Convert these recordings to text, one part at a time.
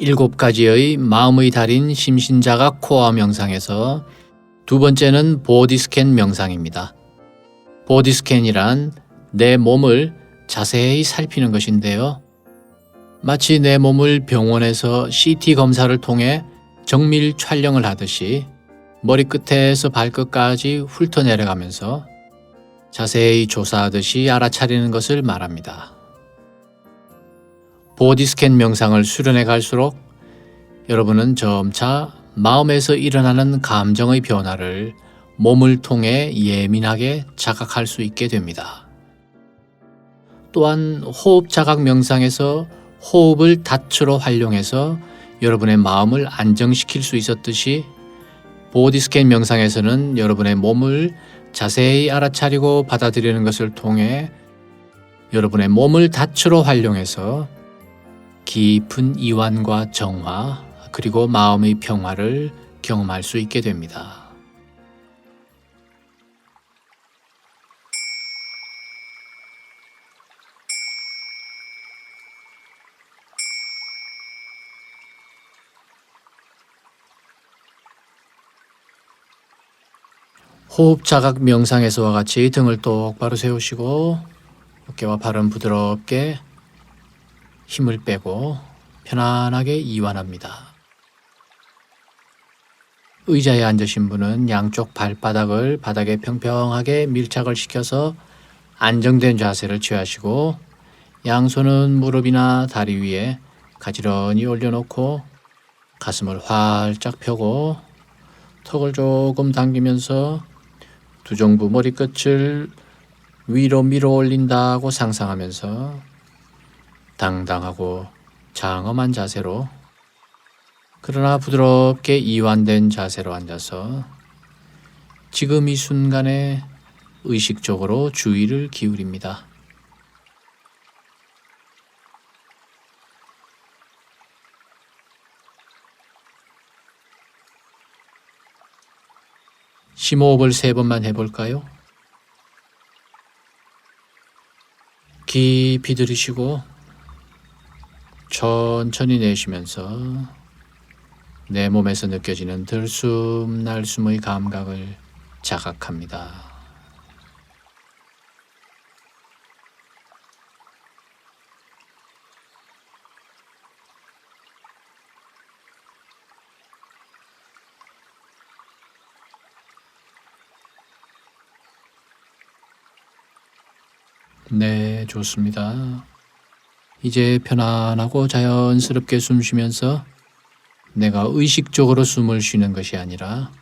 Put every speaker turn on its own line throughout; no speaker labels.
일곱 가지의 마음의 달인 심신자각 코어 명상에서 두 번째는 보디스캔 명상입니다. 보디스캔이란 내 몸을 자세히 살피는 것인데요. 마치 내 몸을 병원에서 CT 검사를 통해 정밀 촬영을 하듯이 머리끝에서 발끝까지 훑어내려가면서 자세히 조사하듯이 알아차리는 것을 말합니다. 보디스캔 명상을 수련해 갈수록 여러분은 점차 마음에서 일어나는 감정의 변화를 몸을 통해 예민하게 자각할 수 있게 됩니다. 또한 호흡 자각 명상에서 호흡을 닻으로 활용해서 여러분의 마음을 안정시킬 수 있었듯이 보디스캔 명상에서는 여러분의 몸을 자세히 알아차리고 받아들이는 것을 통해 여러분의 몸을 닻으로 활용해서 깊은 이완과 정화 그리고 마음의 평화를 경험할 수 있게 됩니다. 호흡 자각 명상에서와 같이 등을 똑바로 세우시고 어깨와 발은 부드럽게 힘을 빼고 편안하게 이완합니다. 의자에 앉으신 분은 양쪽 발바닥을 바닥에 평평하게 밀착을 시켜서 안정된 자세를 취하시고 양손은 무릎이나 다리 위에 가지런히 올려놓고 가슴을 활짝 펴고 턱을 조금 당기면서 두정부 머리끝을 위로 밀어 올린다고 상상하면서 당당하고 장엄한 자세로 그러나 부드럽게 이완된 자세로 앉아서 지금 이 순간에 의식적으로 주의를 기울입니다. 심호흡을 세 번만 해볼까요? 깊이 들이쉬고 천천히 내쉬면서 내 몸에서 느껴지는 들숨 날숨의 감각을 자각합니다. 네, 좋습니다. 이제 편안하고 자연스럽게 숨 쉬면서 내가 의식적으로 숨을 쉬는 것이 아니라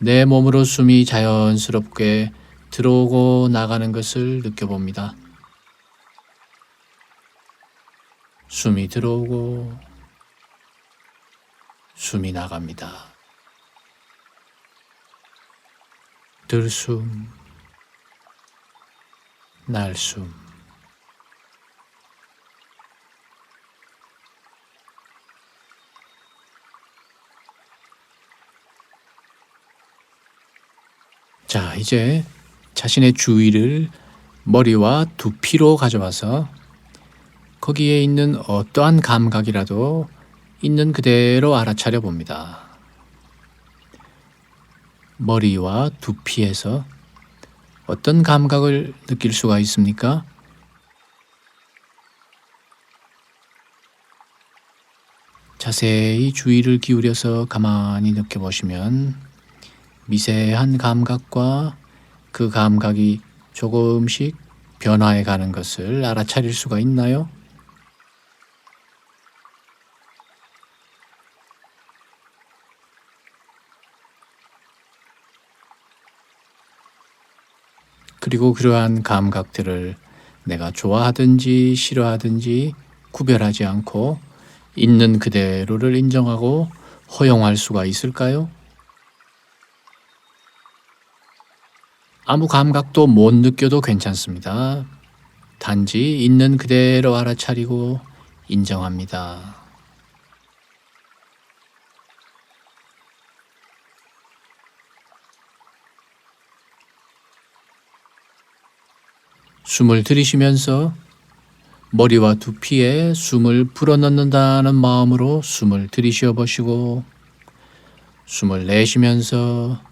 내 몸으로 숨이 자연스럽게 들어오고 나가는 것을 느껴봅니다. 숨이 들어오고 숨이 나갑니다. 들숨, 날숨. 자, 이제 자신의 주의를 머리와 두피로 가져와서 거기에 있는 어떠한 감각이라도 있는 그대로 알아차려 봅니다. 머리와 두피에서 어떤 감각을 느낄 수가 있습니까? 자세히 주의를 기울여서 가만히 느껴보시면 미세한 감각과 그 감각이 조금씩 변화해 가는 것을 알아차릴 수가 있나요? 그리고 그러한 감각들을 내가 좋아하든지 싫어하든지 구별하지 않고 있는 그대로를 인정하고 허용할 수가 있을까요? 아무 감각도 못 느껴도 괜찮습니다. 단지 있는 그대로 알아차리고 인정합니다. 숨을 들이쉬면서 머리와 두피에 숨을 불어넣는다는 마음으로 숨을 들이쉬어 보시고 숨을 내쉬면서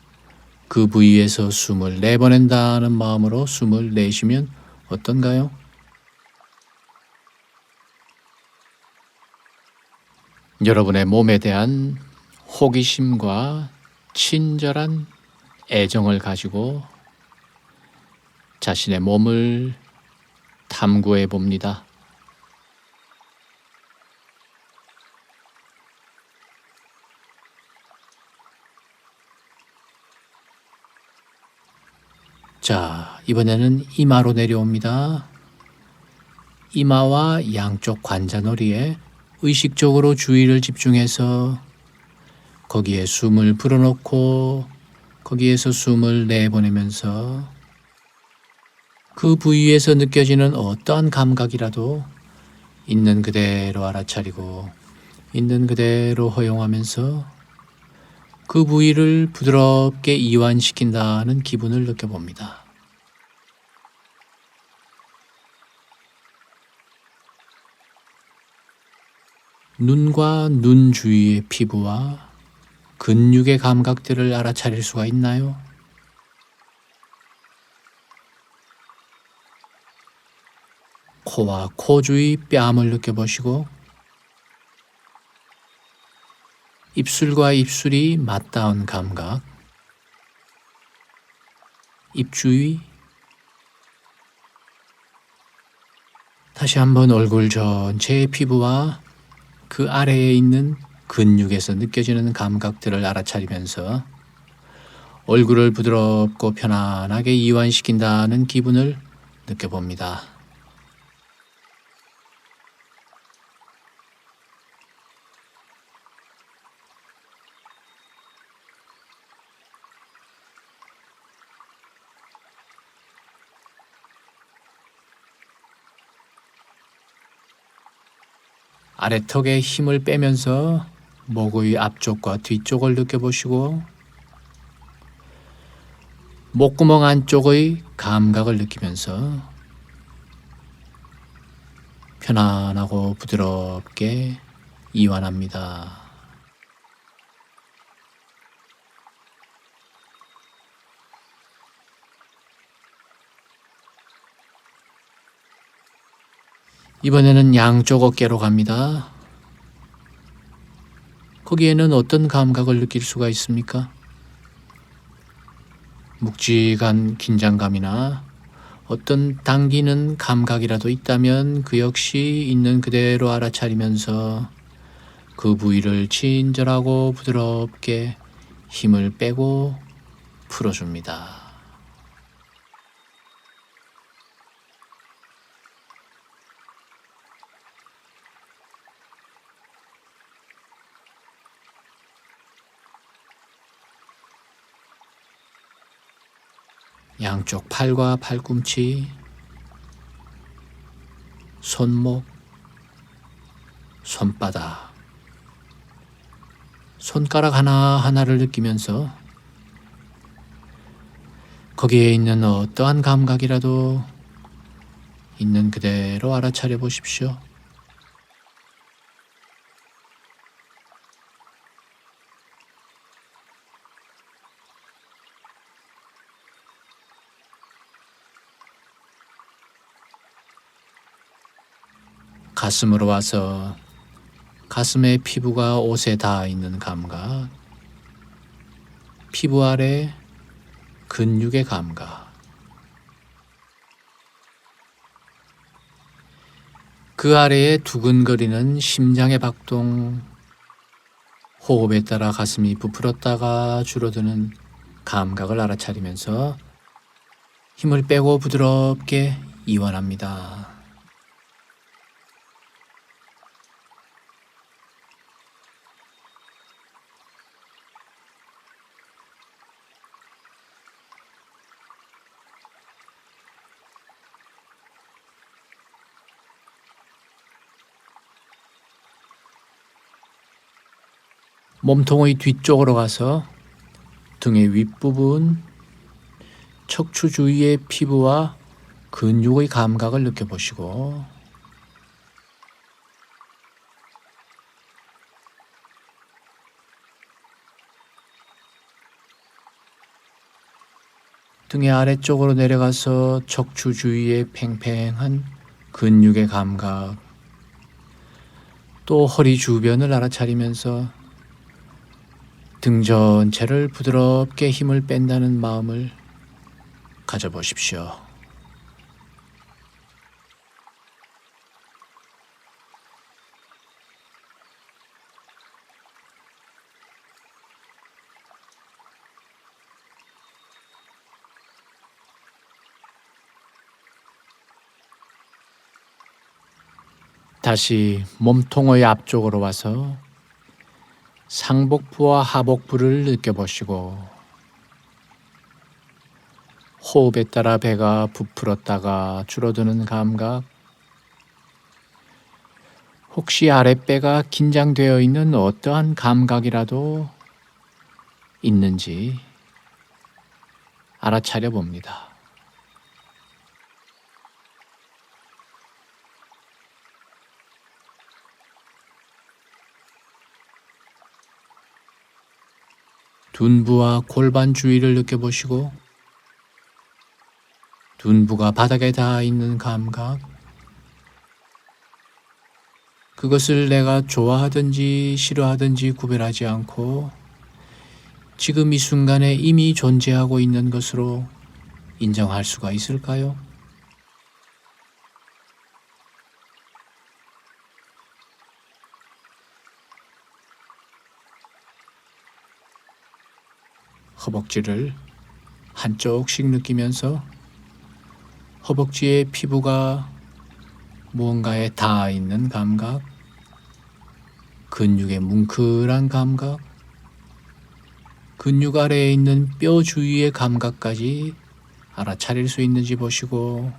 그 부위에서 숨을 내보낸다는 마음으로 숨을 내쉬면 어떤가요? 여러분의 몸에 대한 호기심과 친절한 애정을 가지고 자신의 몸을 탐구해 봅니다. 자, 이번에는 이마로 내려옵니다. 이마와 양쪽 관자놀이에 의식적으로 주의를 집중해서 거기에 숨을 불어넣고 거기에서 숨을 내보내면서 그 부위에서 느껴지는 어떠한 감각이라도 있는 그대로 알아차리고 있는 그대로 허용하면서 그 부위를 부드럽게 이완시킨다는 기분을 느껴봅니다. 눈과 눈 주위의 피부와 근육의 감각들을 알아차릴 수가 있나요? 코와 코 주위 뺨을 느껴보시고 입술과 입술이 맞닿은 감각 입 주위 다시 한번 얼굴 전체의 피부와 그 아래에 있는 근육에서 느껴지는 감각들을 알아차리면서 얼굴을 부드럽고 편안하게 이완시킨다는 기분을 느껴봅니다. 아래턱에 힘을 빼면서 목의 앞쪽과 뒤쪽을 느껴보시고 목구멍 안쪽의 감각을 느끼면서 편안하고 부드럽게 이완합니다. 이번에는 양쪽 어깨로 갑니다. 거기에는 어떤 감각을 느낄 수가 있습니까? 묵직한 긴장감이나 어떤 당기는 감각이라도 있다면 그 역시 있는 그대로 알아차리면서 그 부위를 친절하고 부드럽게 힘을 빼고 풀어줍니다. 양쪽 팔과 팔꿈치, 손목, 손바닥, 손가락 하나하나를 느끼면서 거기에 있는 어떠한 감각이라도 있는 그대로 알아차려 보십시오. 가슴으로 와서 가슴의 피부가 옷에 닿아 있는 감각, 피부 아래 근육의 감각, 그 아래에 두근거리는 심장의 박동, 호흡에 따라 가슴이 부풀었다가 줄어드는 감각을 알아차리면서 힘을 빼고 부드럽게 이완합니다. 몸통의 뒤쪽으로 가서 등의 윗부분, 척추 주위의 피부와 근육의 감각을 느껴보시고. 등의 아래쪽으로 내려가서 척추 주위의 팽팽한 근육의 감각, 또 허리 주변을 알아차리면서 등 전체를 부드럽게 힘을 뺀다는 마음을 가져보십시오. 다시 몸통의 앞쪽으로 와서 상복부와 하복부를 느껴보시고 호흡에 따라 배가 부풀었다가 줄어드는 감각 혹시 아랫배가 긴장되어 있는 어떠한 감각이라도 있는지 알아차려 봅니다. 둔부와 골반 주위를 느껴보시고 둔부가 바닥에 닿아 있는 감각 그것을 내가 좋아하든지 싫어하든지 구별하지 않고 지금 이 순간에 이미 존재하고 있는 것으로 인정할 수가 있을까요? 허벅지를 한쪽씩 느끼면서 허벅지의 피부가 무언가에 닿아 있는 감각, 근육의 뭉클한 감각, 근육 아래에 있는 뼈 주위의 감각까지 알아차릴 수 있는지 보시고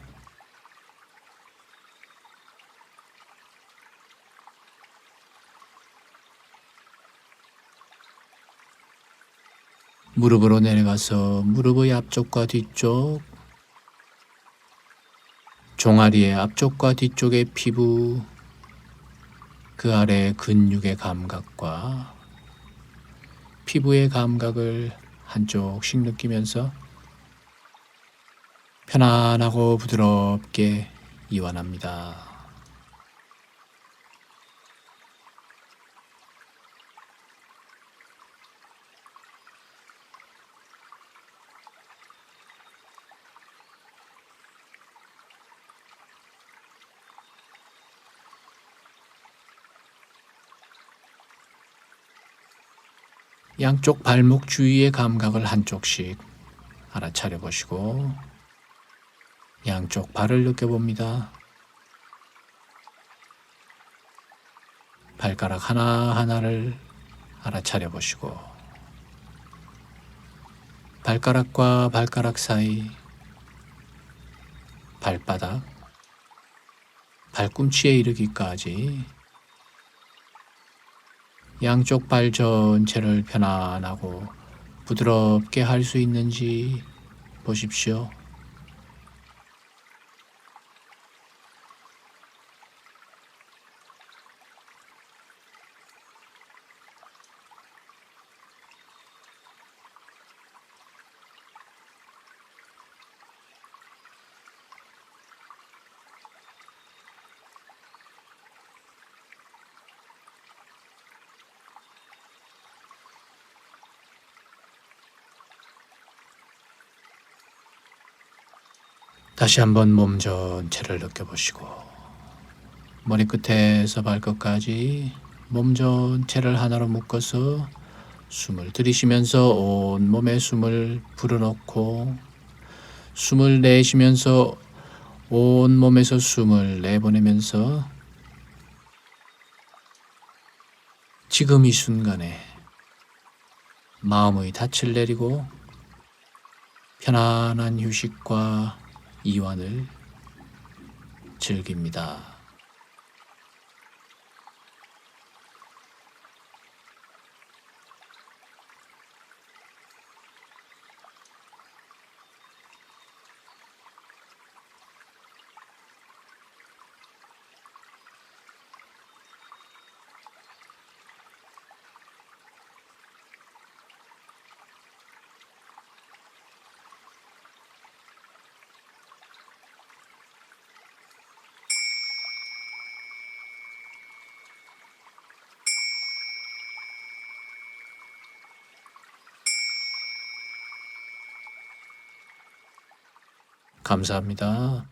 무릎으로 내려가서 무릎의 앞쪽과 뒤쪽, 종아리의 앞쪽과 뒤쪽의 피부, 그 아래 근육의 감각과 피부의 감각을 한쪽씩 느끼면서 편안하고 부드럽게 이완합니다. 양쪽 발목 주위의 감각을 한쪽씩 알아차려 보시고 양쪽 발을 느껴봅니다. 발가락 하나하나를 알아차려 보시고 발가락과 발가락 사이 발바닥 발꿈치에 이르기까지 양쪽 발 전체를 편안하고 부드럽게 할 수 있는지 보십시오. 다시 한번 몸 전체를 느껴보시고 머리끝에서 발끝까지 몸 전체를 하나로 묶어서 숨을 들이쉬면서 온 몸에 숨을 불어넣고 숨을 내쉬면서 온 몸에서 숨을 내보내면서 지금 이 순간에 마음의 닻을 내리고 편안한 휴식과 이완을 즐깁니다. 감사합니다.